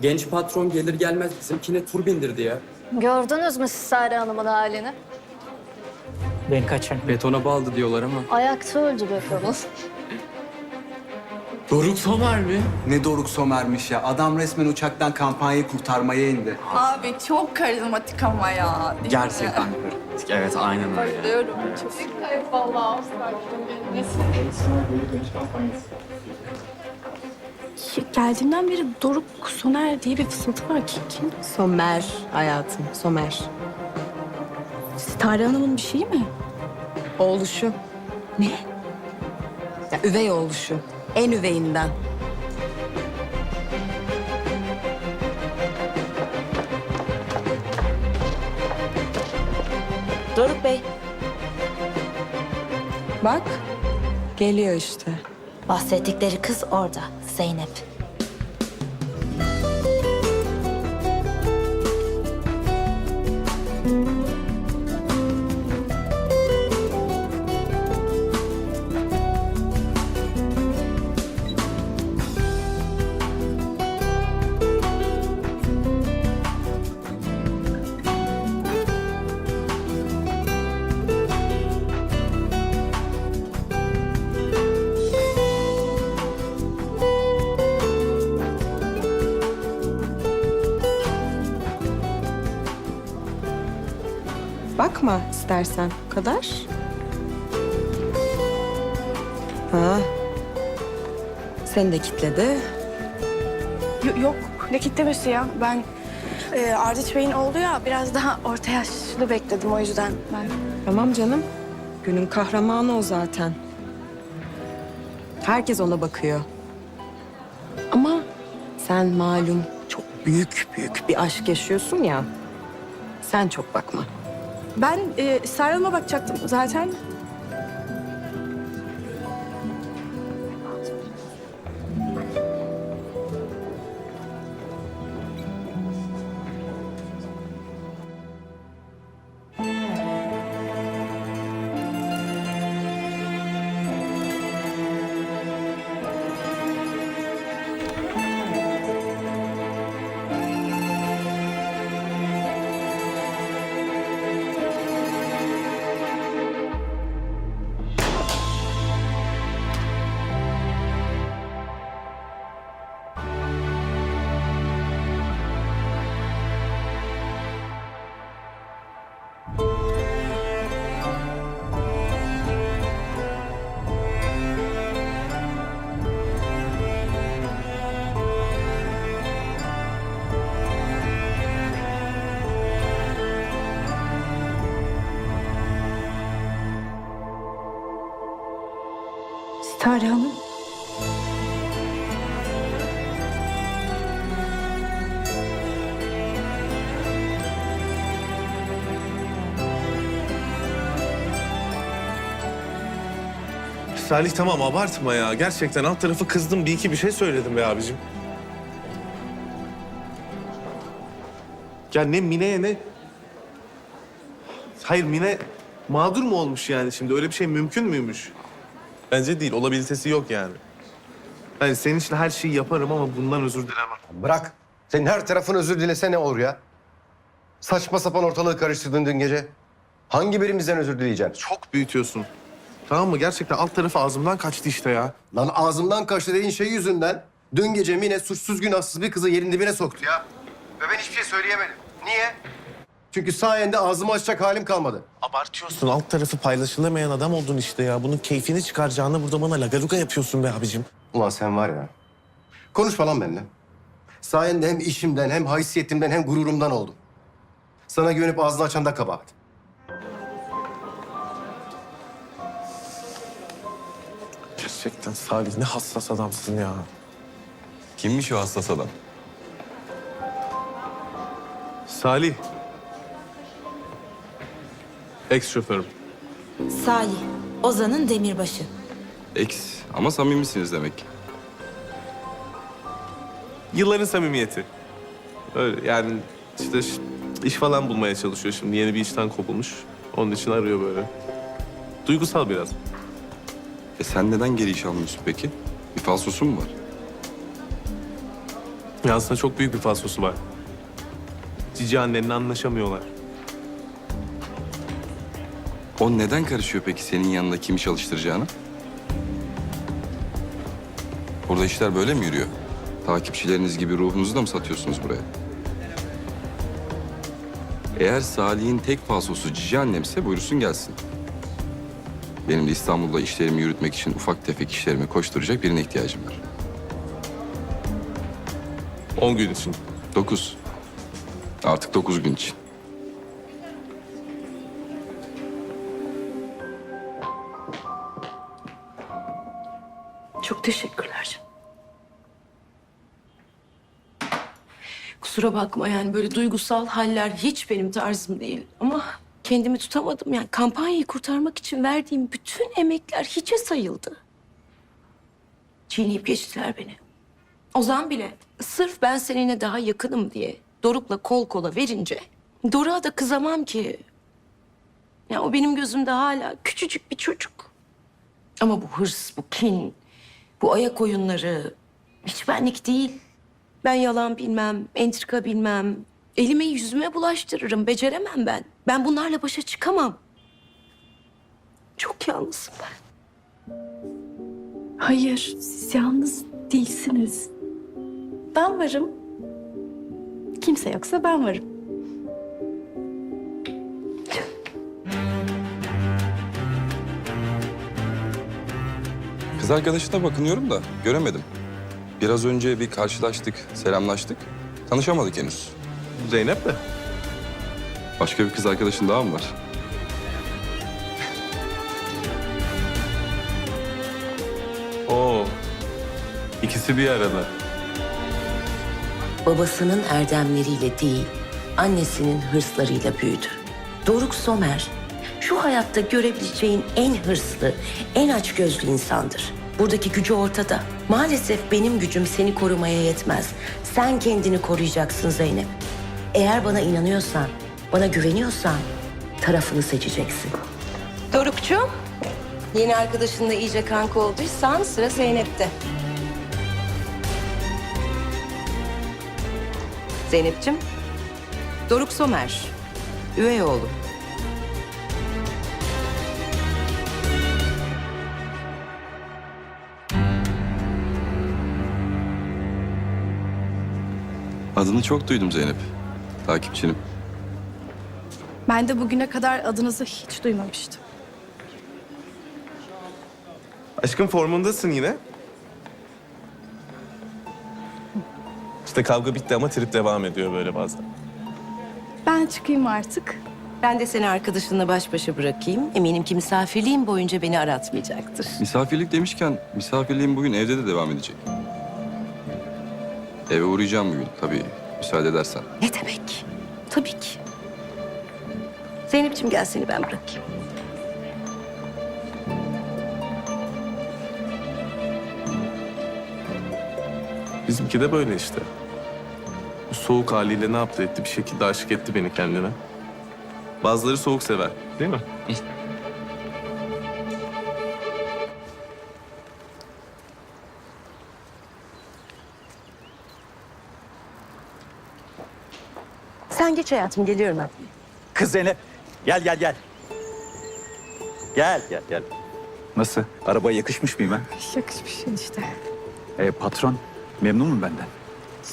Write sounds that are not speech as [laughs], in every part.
Genç patron gelir gelmez bizimkine tur bindirdi ya. Gördünüz mü siz Sare Hanım'ın halini? Ben kaçarım. Betona bağladı diyorlar ama. Ayakta öldü kadın. [laughs] Doruk Somer mi? Ne Doruk Somer'miş ya. Adam resmen uçaktan kampanyayı kurtarmaya indi. Abi çok karizmatik ama ya. değil mi? Gerçekten. Evet aynen öyle. Bayılıyorum çok. Geldiğimden beri Doruk Soner diye bir fısıltı var ki kim? Somer hayatım, Somer. Sitare Hanım'ın bir şeyi mi? Oğluşu. Ne? Ya üvey oğluşu. En üveyinden. Doruk Bey, Bak, geliyor işte. bahsettikleri kız orada, Zeynep. İstersen. Bu kadar. Ha. Seni de kitledi. Yo- yok ne kitlemesi ya. Ben e, Ardıç Bey'in oğlu ya biraz daha orta yaşlı bekledim o yüzden ben. Tamam canım. Günün kahramanı o zaten. Herkes ona bakıyor. Ama sen malum çok büyük büyük bir aşk yaşıyorsun ya. Sen çok bakma. Ben e, Sare Hanım'a bakacaktım zaten. Sitare Hanım. Salih tamam abartma ya. Gerçekten alt tarafı kızdım. Bir iki bir şey söyledim be abicim. Ya ne Mine'ye ne... Hayır Mine mağdur mu olmuş yani şimdi? Öyle bir şey mümkün müymüş? Bence değil. Olabilitesi yok yani. Yani senin için her şeyi yaparım ama bundan özür dilemem. Bırak. Senin her tarafın özür dilese ne olur ya? Saçma sapan ortalığı karıştırdın dün gece. Hangi birimizden özür dileyeceksin? Çok büyütüyorsun. Tamam mı? Gerçekten alt tarafı ağzımdan kaçtı işte ya. Lan ağzımdan kaçtı dediğin şey yüzünden dün gece Mine suçsuz günahsız bir kızı yerin dibine soktu ya. Ve ben hiçbir şey söyleyemedim. Niye? Çünkü sayende ağzımı açacak halim kalmadı. Abartıyorsun. Alt tarafı paylaşılamayan adam oldun işte ya. Bunun keyfini çıkaracağını burada bana lagaluga yapıyorsun be abicim. Ulan sen var ya. Konuşma lan benimle. Sayende hem işimden hem haysiyetimden hem gururumdan oldum. Sana güvenip ağzını açan da kabahat. Gerçekten Salih ne hassas adamsın ya. Kimmiş o hassas adam? Salih. Ex şoförüm. Salih, Ozan'ın demirbaşı. Ex ama samimisiniz demek. Yılların samimiyeti. Öyle yani işte iş falan bulmaya çalışıyor şimdi. Yeni bir işten kopulmuş. Onun için arıyor böyle. Duygusal biraz. E sen neden geri iş almıyorsun peki? Bir falsosu mu var? Ya aslında çok büyük bir falsosu var. Cici annenle anlaşamıyorlar. O neden karışıyor peki senin yanında kimi çalıştıracağını? Burada işler böyle mi yürüyor? Takipçileriniz gibi ruhunuzu da mı satıyorsunuz buraya? Eğer Salih'in tek falsosu cici annemse buyursun gelsin. Benim de İstanbul'da işlerimi yürütmek için ufak tefek işlerimi koşturacak birine ihtiyacım var. 10 gün için. Dokuz. Artık dokuz gün için. Çok teşekkürler. Kusura bakma yani böyle duygusal haller hiç benim tarzım değil. Ama kendimi tutamadım yani kampanyayı kurtarmak için verdiğim bütün emekler hiçe sayıldı. Çiğneyip geçtiler beni. Ozan bile sırf ben seninle daha yakınım diye Doruk'la kol kola verince Doruk'a da kızamam ki. Ya o benim gözümde hala küçücük bir çocuk. Ama bu hırs, bu kin, bu ayak oyunları hiç benlik değil. Ben yalan bilmem, entrika bilmem. Elime yüzüme bulaştırırım, beceremem ben. Ben bunlarla başa çıkamam. Çok yalnızım ben. Hayır, siz yalnız değilsiniz. Ben varım. Kimse yoksa ben varım. Kız arkadaşına bakınıyorum da göremedim. Biraz önce bir karşılaştık, selamlaştık. Tanışamadık henüz. Zeynep mi? Başka bir kız arkadaşın daha mı var? Oo. İkisi bir arada. Babasının erdemleriyle değil, annesinin hırslarıyla büyüdü. Doruk Somer, şu hayatta görebileceğin en hırslı, en açgözlü insandır. Buradaki gücü ortada. Maalesef benim gücüm seni korumaya yetmez. Sen kendini koruyacaksın Zeynep. Eğer bana inanıyorsan, bana güveniyorsan tarafını seçeceksin. Dorukçum, yeni arkadaşınla iyice kanka olduysan sıra Zeynep'te. Zeynep'ciğim, Doruk Somer, üvey oğlum. Adını çok duydum Zeynep. Takipçinim. Ben de bugüne kadar adınızı hiç duymamıştım. Aşkım formundasın yine. İşte kavga bitti ama trip devam ediyor böyle bazen. Ben çıkayım artık. Ben de seni arkadaşınla baş başa bırakayım. Eminim ki misafirliğim boyunca beni aratmayacaktır. Misafirlik demişken misafirliğim bugün evde de devam edecek. Eve uğrayacağım bugün tabii müsaade edersen. Ne demek? Tabii ki. Zeynep'ciğim gel seni ben bırakayım. Bizimki de böyle işte. Bu soğuk haliyle ne yaptı etti? Bir şekilde aşık etti beni kendine. Bazıları soğuk sever, değil mi? Geç hayatım geliyorum ben. Kız Zeynep. Gel gel gel. Gel gel gel. Nasıl? Arabaya yakışmış mıyım ha? Yakışmış işte. Ee, patron memnun mu benden?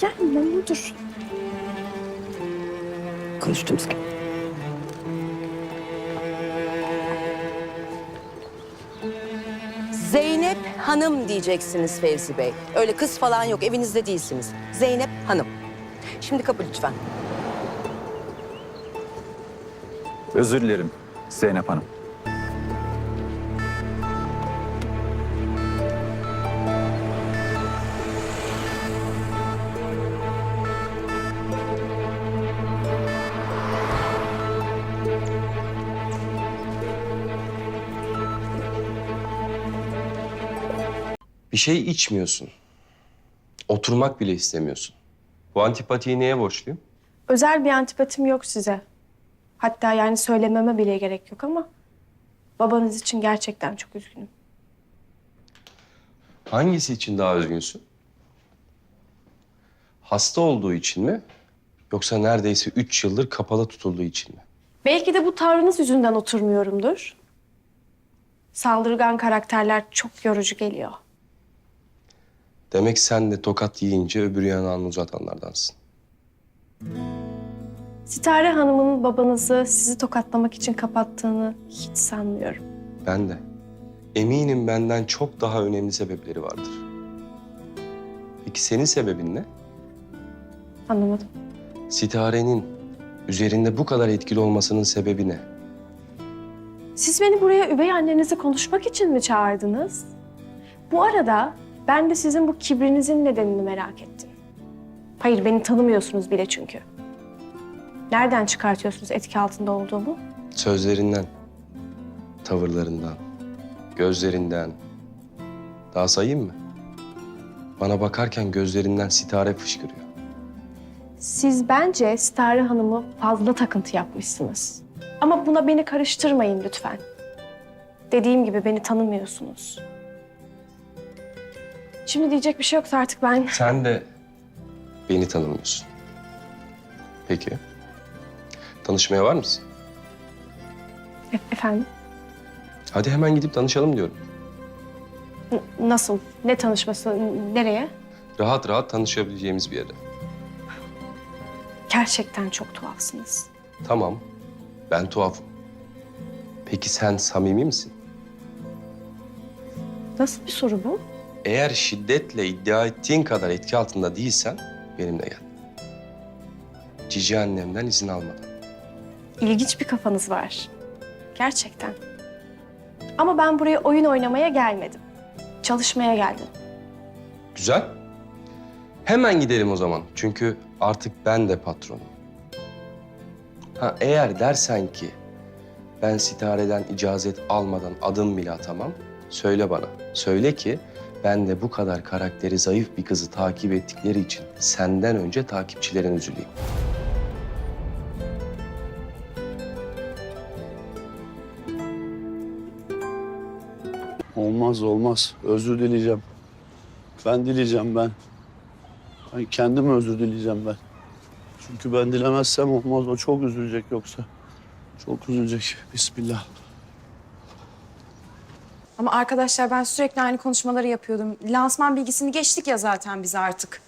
Yani memnundur. Konuştuğumuz gibi. Zeynep Hanım diyeceksiniz Fevzi Bey. Öyle kız falan yok, evinizde değilsiniz. Zeynep Hanım. Şimdi kapı lütfen. Özür dilerim Zeynep Hanım. Bir şey içmiyorsun. Oturmak bile istemiyorsun. Bu antipatiyi neye borçluyum? Özel bir antipatim yok size. Hatta yani söylememe bile gerek yok ama... ...babanız için gerçekten çok üzgünüm. Hangisi için daha üzgünsün? Hasta olduğu için mi? Yoksa neredeyse üç yıldır kapalı tutulduğu için mi? Belki de bu tavrınız yüzünden oturmuyorumdur. Saldırgan karakterler çok yorucu geliyor. Demek sen de tokat yiyince öbür yanağını uzatanlardansın. Sitare Hanım'ın babanızı sizi tokatlamak için kapattığını hiç sanmıyorum. Ben de. Eminim benden çok daha önemli sebepleri vardır. Peki senin sebebin ne? Anlamadım. Sitarenin üzerinde bu kadar etkili olmasının sebebi ne? Siz beni buraya üvey annenizi konuşmak için mi çağırdınız? Bu arada ben de sizin bu kibrinizin nedenini merak ettim. Hayır, beni tanımıyorsunuz bile çünkü. Nereden çıkartıyorsunuz etki altında olduğumu? Sözlerinden, tavırlarından, gözlerinden. Daha sayayım mı? Bana bakarken gözlerinden sitare fışkırıyor. Siz bence Sitare Hanım'ı fazla takıntı yapmışsınız. Ama buna beni karıştırmayın lütfen. Dediğim gibi beni tanımıyorsunuz. Şimdi diyecek bir şey yoksa artık ben... Sen de beni tanımıyorsun. Peki. Tanışmaya var mısın? E- efendim? Hadi hemen gidip tanışalım diyorum. N- nasıl? Ne tanışması? Nereye? Rahat rahat tanışabileceğimiz bir yere. Gerçekten çok tuhafsınız. Tamam. Ben tuhafım. Peki sen samimi misin? Nasıl bir soru bu? Eğer şiddetle iddia ettiğin kadar etki altında değilsen benimle gel. Cici annemden izin almadan. İlginç bir kafanız var. Gerçekten. Ama ben buraya oyun oynamaya gelmedim. Çalışmaya geldim. Güzel. Hemen gidelim o zaman. Çünkü artık ben de patronum. Ha eğer dersen ki ben sitareden icazet almadan adım bile atamam. Söyle bana. Söyle ki ben de bu kadar karakteri zayıf bir kızı takip ettikleri için senden önce takipçilerin üzüleyim. Olmaz olmaz. Özür dileyeceğim. Ben dileyeceğim ben. Ben kendim özür dileyeceğim ben. Çünkü ben dilemezsem olmaz. O çok üzülecek yoksa. Çok üzülecek. Bismillah. Ama arkadaşlar ben sürekli aynı konuşmaları yapıyordum. Lansman bilgisini geçtik ya zaten biz artık.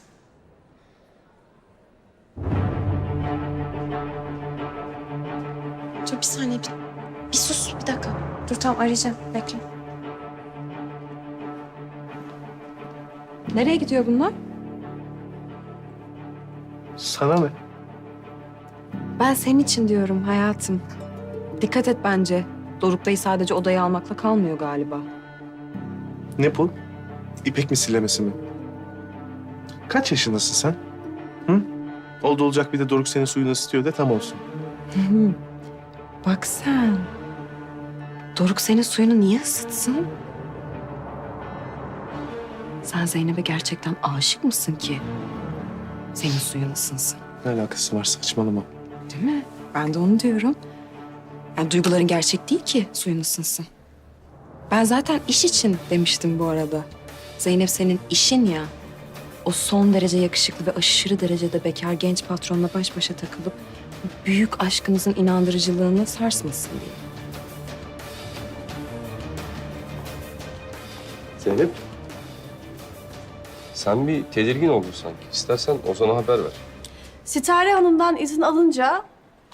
Dur bir saniye bir, bir sus bir dakika. Dur tamam arayacağım bekle. Nereye gidiyor bunlar? Sana ne? Ben senin için diyorum hayatım. Dikkat et bence. Doruk Bey sadece odayı almakla kalmıyor galiba. Ne bu? İpek misillemesi mi? Kaç yaşındasın sen? Hı? Oldu olacak bir de Doruk senin suyunu ısıtıyor de tam olsun. [laughs] Bak sen. Doruk senin suyunu niye ısıtsın? Sen Zeynep'e gerçekten aşık mısın ki? Senin suyun ısınsın. Ne alakası var saçmalama. Değil mi? Ben de onu diyorum. Yani duyguların gerçek değil ki suyun ısınsın. Ben zaten iş için demiştim bu arada. Zeynep senin işin ya. O son derece yakışıklı ve aşırı derecede bekar genç patronla baş başa takılıp büyük aşkınızın inandırıcılığını sarsmasın diye. Zeynep. Sen bir tedirgin oldun sanki. İstersen Ozan'a haber ver. Sitare Hanım'dan izin alınca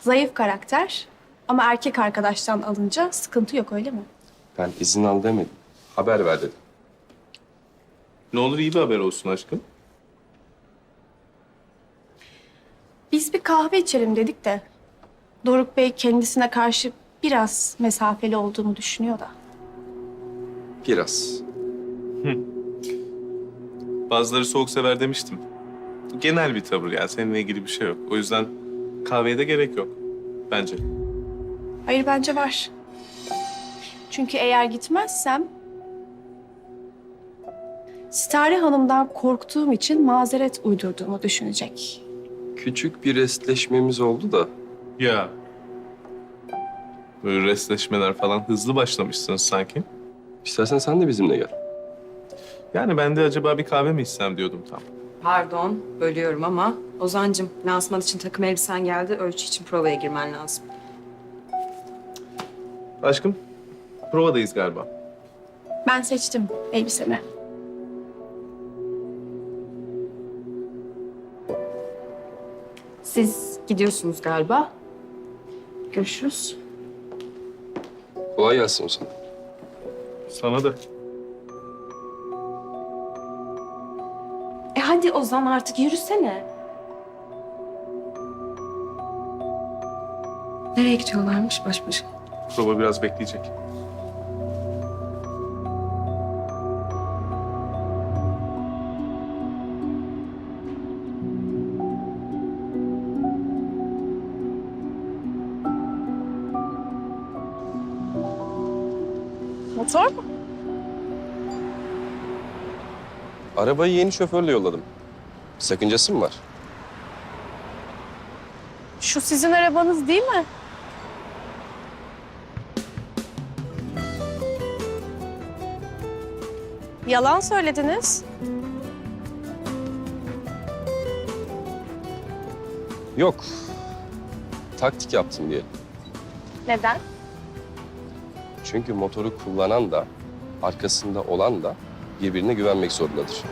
zayıf karakter ama erkek arkadaştan alınca sıkıntı yok öyle mi? Ben izin al demedim. Haber ver dedim. Ne olur iyi bir haber olsun aşkım. Biz bir kahve içelim dedik de Doruk Bey kendisine karşı biraz mesafeli olduğumu düşünüyor da. Biraz. Bazıları soğuk sever demiştim. Genel bir tavır yani seninle ilgili bir şey yok. O yüzden kahveye de gerek yok. Bence. Hayır bence var. Çünkü eğer gitmezsem Sitare Hanım'dan korktuğum için mazeret uydurduğumu düşünecek. Küçük bir restleşmemiz oldu da Ya. Böyle restleşmeler falan hızlı başlamışsınız sanki. istersen sen de bizimle gel. Yani ben de acaba bir kahve mi içsem diyordum tam. Pardon, bölüyorum ama. Ozancım, lansman için takım elbisen geldi. Ölçü için provaya girmen lazım. Aşkım, provadayız galiba. Ben seçtim elbisemi. Siz gidiyorsunuz galiba. Görüşürüz. Kolay gelsin o zaman. Sana da. Hadi Ozan artık yürüsene. Nereye gidiyorlarmış baş başa? Prova biraz bekleyecek. Motor mu? Arabayı yeni şoförle yolladım. Sakıncası mı var? Şu sizin arabanız değil mi? Yalan söylediniz. Yok. Taktik yaptım diye. Neden? Çünkü motoru kullanan da, arkasında olan da birbirine güvenmek zorundadır.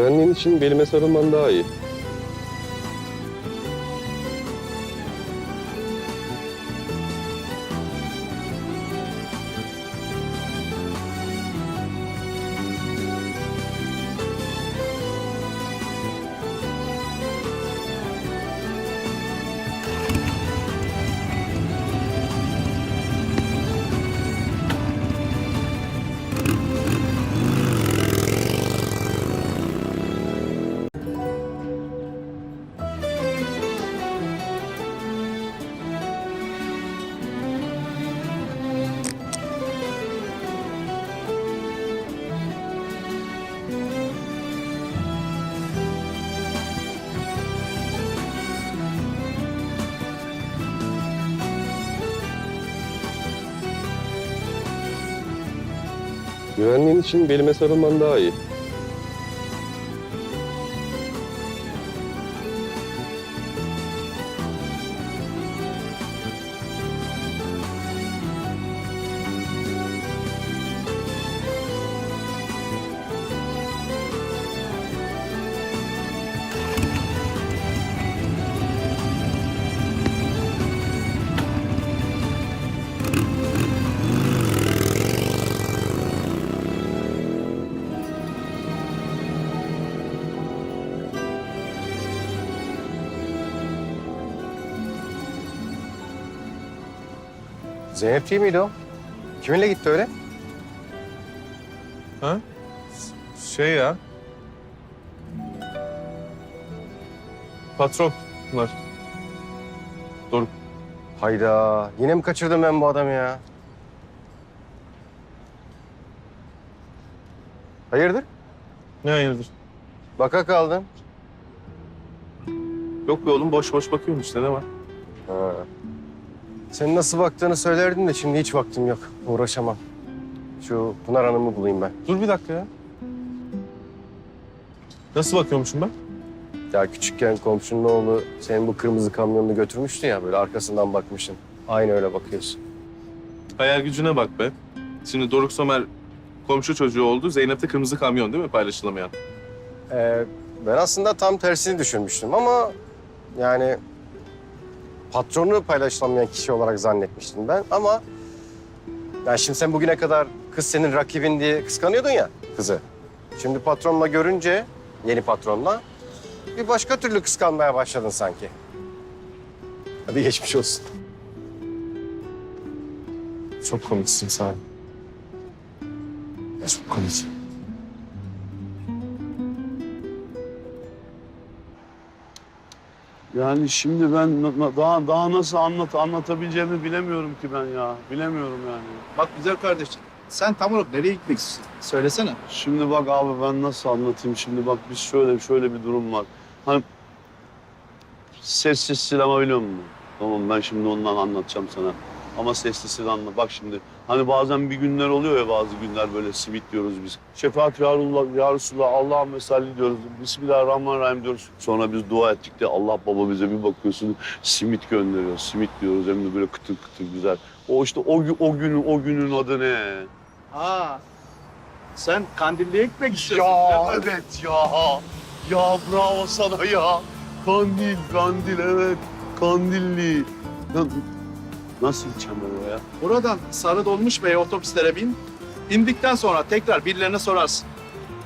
Güvenliğin için belime sarılman daha iyi. İçin belime sarılman daha iyi. Zeynep değil miydi o? Kiminle gitti öyle? Ha? Şey ya. Patron bunlar. Doruk. Hayda. Yine mi kaçırdım ben bu adamı ya? Hayırdır? Ne hayırdır? Baka kaldım. Yok be oğlum boş boş bakıyorum işte ne var? Ha. Senin nasıl baktığını söylerdin de şimdi hiç vaktim yok. Uğraşamam. Şu Pınar Hanım'ı bulayım ben. Dur bir dakika ya. Nasıl bakıyormuşum ben? Ya küçükken komşunun oğlu senin bu kırmızı kamyonunu götürmüştü ya böyle arkasından bakmışsın. Aynı öyle bakıyorsun. Hayal gücüne bak be. Şimdi Doruk Somer komşu çocuğu oldu. Zeynep de kırmızı kamyon değil mi paylaşılamayan? Ee, ben aslında tam tersini düşünmüştüm ama yani patronu paylaşılamayan kişi olarak zannetmiştim ben ama yani şimdi sen bugüne kadar kız senin rakibin diye kıskanıyordun ya kızı. Şimdi patronla görünce yeni patronla bir başka türlü kıskanmaya başladın sanki. Hadi geçmiş olsun. Çok komiksin sen. Çok komik. Yani şimdi ben daha daha nasıl anlat anlatabileceğimi bilemiyorum ki ben ya. Bilemiyorum yani. Bak güzel kardeşim. Sen tam olarak nereye gitmek istiyorsun? Söylesene. Şimdi bak abi ben nasıl anlatayım şimdi bak biz şöyle şöyle bir durum var. Hani sessiz sinema biliyor musun? Tamam ben şimdi ondan anlatacağım sana. Ama sessiz sinema bak şimdi. Hani bazen bir günler oluyor ya bazı günler böyle simit diyoruz biz. Şefaat ya Resulullah, ya Resulullah Allah'ın mesalli diyoruz. Bismillahirrahmanirrahim diyoruz. Sonra biz dua ettik de Allah baba bize bir bakıyorsun simit gönderiyor. Simit diyoruz hem de böyle kıtır kıtır güzel. O işte o, o günün o günün adı ne? Ha. Sen Kandilli'ye gitmek istiyorsun. Ya evet ya. Ya bravo sana ya. Kandil, kandil evet. Kandilli. Ya, nasıl gideceğim ben oraya? Buradan Sarı Dolmuş Bey otobüslere bin. İndikten sonra tekrar birilerine sorarsın.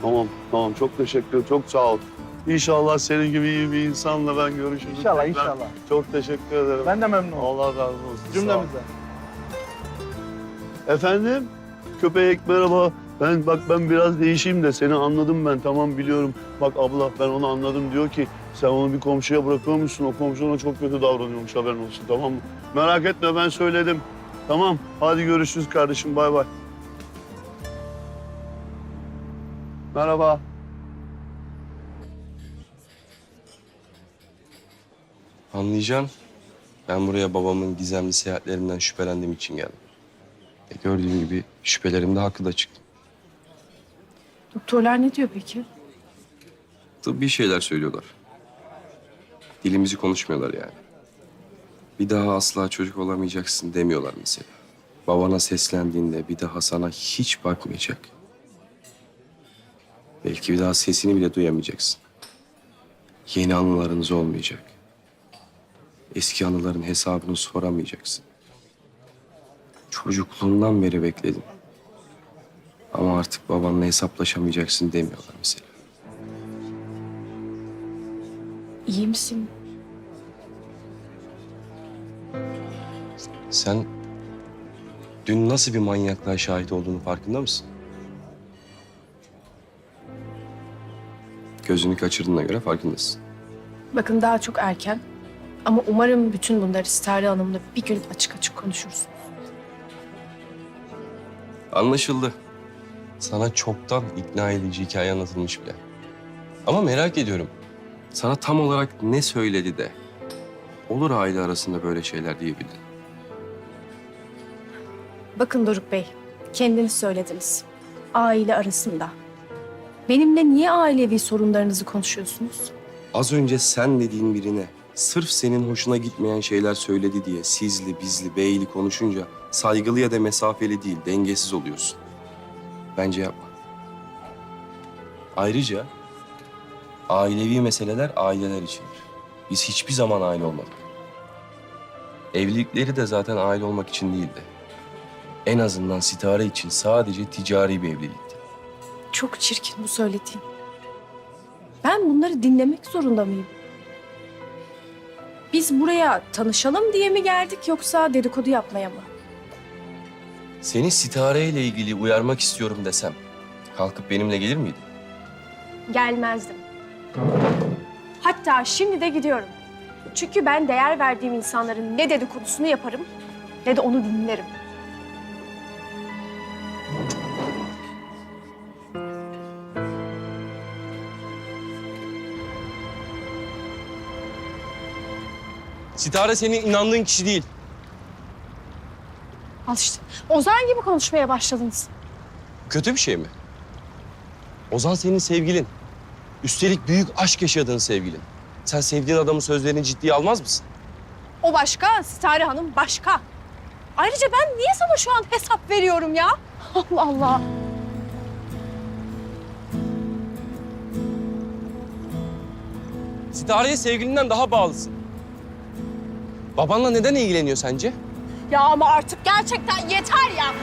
Tamam, tamam. Çok teşekkür ederim. Çok sağ ol. İnşallah senin gibi iyi bir insanla ben görüşürüm. İnşallah, tekrar. inşallah. Çok teşekkür ederim. Ben de memnun oldum. Allah razı olsun. Cümlemizden. Efendim? Köpek merhaba. Ben bak ben biraz değişeyim de seni anladım ben tamam biliyorum. Bak abla ben onu anladım diyor ki sen onu bir komşuya bırakıyormuşsun. O komşu ona çok kötü davranıyormuş haberin olsun tamam mı? Merak etme ben söyledim. Tamam hadi görüşürüz kardeşim bay bay. Merhaba. Anlayacağım. Ben buraya babamın gizemli seyahatlerinden şüphelendiğim için geldim. E gördüğün gibi şüphelerim de haklı da çıktı. Doktorlar ne diyor peki? Tıbbi şeyler söylüyorlar. Dilimizi konuşmuyorlar yani. Bir daha asla çocuk olamayacaksın demiyorlar mesela. Babana seslendiğinde bir daha sana hiç bakmayacak. Belki bir daha sesini bile duyamayacaksın. Yeni anılarınız olmayacak. Eski anıların hesabını soramayacaksın. Çocukluğundan beri bekledim. Ama artık babanla hesaplaşamayacaksın demiyorlar mesela. İyi misin? Sen dün nasıl bir manyaklığa şahit olduğunu farkında mısın? Gözünü kaçırdığına göre farkındasın. Bakın daha çok erken. Ama umarım bütün bunları Stare Hanım'la bir gün açık açık konuşuruz. Anlaşıldı. Sana çoktan ikna edici hikaye anlatılmış bile. Ama merak ediyorum. Sana tam olarak ne söyledi de olur aile arasında böyle şeyler diyebildin. Bakın Doruk Bey, kendiniz söylediniz. Aile arasında. Benimle niye ailevi sorunlarınızı konuşuyorsunuz? Az önce sen dediğin birine sırf senin hoşuna gitmeyen şeyler söyledi diye sizli, bizli, beyli konuşunca saygılı ya da mesafeli değil, dengesiz oluyorsun. Bence yapma. Ayrıca ailevi meseleler aileler içindir. Biz hiçbir zaman aile olmadık. Evlilikleri de zaten aile olmak için değildi. En azından sitare için sadece ticari bir evlilikti. Çok çirkin bu söylediğin. Ben bunları dinlemek zorunda mıyım? Biz buraya tanışalım diye mi geldik yoksa dedikodu yapmaya mı? Seni sitare ile ilgili uyarmak istiyorum desem kalkıp benimle gelir miydin? Gelmezdim. Hatta şimdi de gidiyorum. Çünkü ben değer verdiğim insanların ne dedikodusunu yaparım ne de onu dinlerim. Sitare senin inandığın kişi değil. Al işte. Ozan gibi konuşmaya başladınız. Kötü bir şey mi? Ozan senin sevgilin. Üstelik büyük aşk yaşadığın sevgilin. Sen sevdiğin adamın sözlerini ciddiye almaz mısın? O başka, Sitare Hanım başka. Ayrıca ben niye sana şu an hesap veriyorum ya? [laughs] Allah Allah. Sitare'ye sevgilinden daha bağlısın. Babanla neden ilgileniyor sence? Ya ama artık gerçekten yeter ya.